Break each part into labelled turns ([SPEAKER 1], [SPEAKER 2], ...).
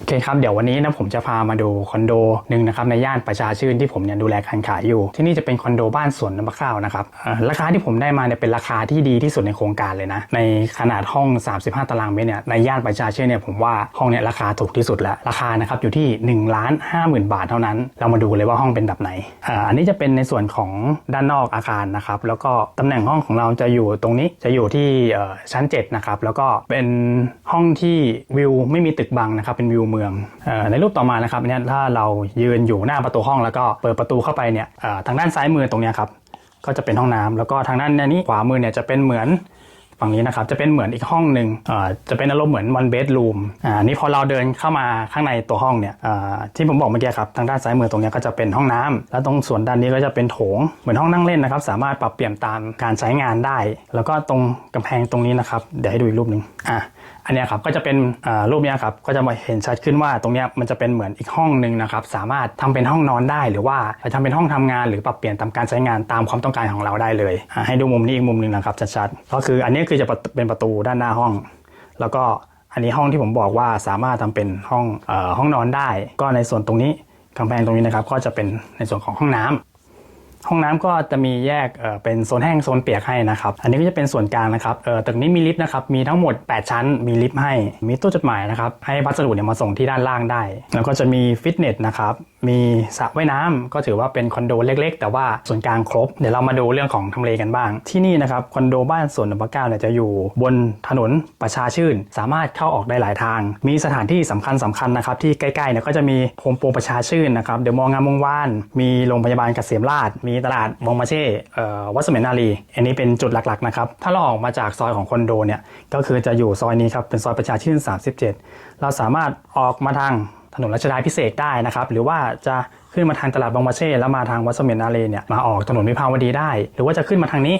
[SPEAKER 1] โอเคครับ เดี๋ยววันนี้นะผมจะพามาดูคอนโดหนึ่งนะครับในย่านประชาชื่นที่ผมเนี่ยดูแลการขายอยู่ ที่นี่จะเป็นคอนโดบ้านสวนน้ำข้าวนะครับราคาที่ผมได้มาเนี่ยเป็นราคาที่ดีที่สุดในโครงการเลยนะ ในขนาดห้อง 35 ตารางเมตรเนี่ยในย่านประชาชื่นเนี่ยผมว่าห้องเนี่ยราคาถูกที่สุดแล้วราคานะครับอยู่ที่1นึ่งล้านห้าหมื่นบาทเท่านั้น เรามาดูเลยว่าห้องเป็นแบบไหนอ,อันนี้จะเป็นในส่วนของด้านนอกอาคารนะครับแล้วก็ตำแหน่งห้องของเราจะอยู่ตรงนี้จะอยู่ที่ชั้น7นะครับแล้วก็เป็นห้องที่วิวไม่มีตึกบังนะครับเป็นวิวเมืองอในรูปต่อมานะครับเนี่ยถ้าเรายืนอยู่หน้าประตูห้องแล้วก็เปิดประตูเข้าไปเนี่ยทางด้านซ้ายมือตรงนี้ครับก็จะเป็นห้องน้ำแล้วก็ทางด้านนี้ขวามือเนี่ยจะเป็นเหมือน ฝั่งนี้นะครับจะเป็นเหมือนอีกห้องหนึ่งจะเป็นอารมณ์เหมือน one bedroom อ่านี่พอเราเดินเข้ามาข้างในตัวห้องเนี่ยที่ผมบอกเมื่อกี้ครับทางด้านซ้ายมือตรงนี้ก็จะเป็นห้องน้ำแล้วตรงส่วนด้านนี้ก็จะเป็นโถงเหมือนห้องนั่งเล่นนะครับ สามารถปรับเปลี่ยนตามการใช้งานได้ แล้วก็ตรงกำแพงตรงนี้นะครับเดี๋ยวให้ดูอีกรูปหนึ่งอะอันนี้ครับก็จะเป็นรูปเนี้ยครับก็จะมาเห็นชัดขึ้นว่าตรงนี้มันจะเป็นเหมือนอีกห้องหนึ่งนะครับสามารถทำเป็นห้องนอนได้หรือว่าจะทำเป็นห้องทำงาน หรือปรับเปลี่ยนตามการใช้งานตามความต้องการของเราได้เลย ให้ดูมุมนี้อีกมุมหนึ่งนะครับชัดๆก็คืออันนี้คือจะเป็นประตูด้านหน้าห้อง แล้วก็อันนี้ห้องที่ผมบอกว่าสามารถทำเป็นห้องออห้องนอนได้ ก็ในส่วนตรงนี้กำแพงตรงนี้นะครับ ก็จะเป็นในส่วนของห้องน้ำ ห้องน้ำก็จะมีแยกเป็นโซนแห้งโซนเปียกให้นะครับ อันนี้ก็จะเป็นส่วนกลางนะครับตึกนี้มีลิฟต์นะครับ มีทั้งหมด 8 ชั้น มีลิฟต์ให้ มีตู้จดหมายนะครับ ให้พัสดุเนี่ยมาส่งที่ด้านล่างได้ แล้วก็จะมีฟิตเนสนะครับ มีสระว่ายน้ำก็ถือว่าเป็นคอนโดเล็ก ๆ แต่ว่าส่วนกลางครบ เดี๋ยวเรามาดูเรื่องของทำเลกันบ้าง ที่นี่นะครับคอนโดบ้านสวนนพเก้าเนี่ยจะอยู่บนถนนประชาชื่น สามารถเข้าออกได้หลายทาง มีสถานที่สำคัญสคัญๆนะครับที่ใกล้ๆเนี่ยก็จะมีโฮมโปรประชาชื่นนะครับ เดอะมองงามวงวาน มีโรงพยาบาลเกษมราชมีตลาดบองมาเช่วัดสมเด็จนารีอันนี้เป็นจุดหลักๆนะครับ ถ้าเราออกมาจากซอยของคอนโดเนี่ย ก็คือจะอยู่ซอยนี้ครับ เป็นซอยประชาชื่น 37 เราสามารถออกมาทางถนนรัชดาพิเศษได้นะครับ หรือว่าจะขึ้นมาทางตลาดบองมาเช่แล้วมาทางวัดสมเด็จนารีเนี่ย มาออกถนนวิภาวดีได้ หรือว่าจะขึ้นมาทางนี้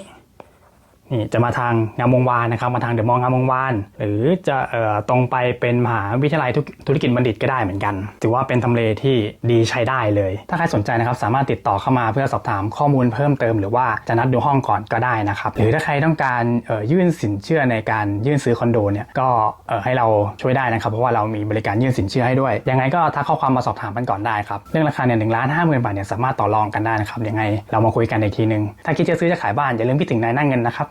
[SPEAKER 1] นี่จะมาทางงามวงวานนะครับมาทางเดอะมองงามวงวาน หรือจะออตรงไปเป็นมหาวิทยาลัยธุรกิจบัณฑิตก็ได้เหมือนกัน ถือว่าเป็นทำเลที่ดีใช้ได้เลย ถ้าใครสนใจนะครับสามารถติดต่อเข้ามาเพื่อสอบถามข้อมูลเพิ่มเติม หรือว่าจะนัดดูห้องก่อนก็ได้นะครับหรือถ้าใครต้องการออยื่นสินเชื่อในการยื่นซื้อคอนโดเนี่ยก็ให้เราช่วยได้นะครับเพราะว่าเรามีบริการยื่นสินเชื่อให้ด้วย ยังไงก็ทักข้อความมาสอบถามกันก่อนได้ครับเรื่องราคาเนี่ยหนึ่งล้านห้าหมื่นบาทเนี่ยสามารถต่อรองกันได้นะครับยังไงเรามาคุยกันอีกทีนึงถ้าคิดจะซื้อจะขายบ้านอย่าลืมคิดถึงนายนั่งเงินนะครับ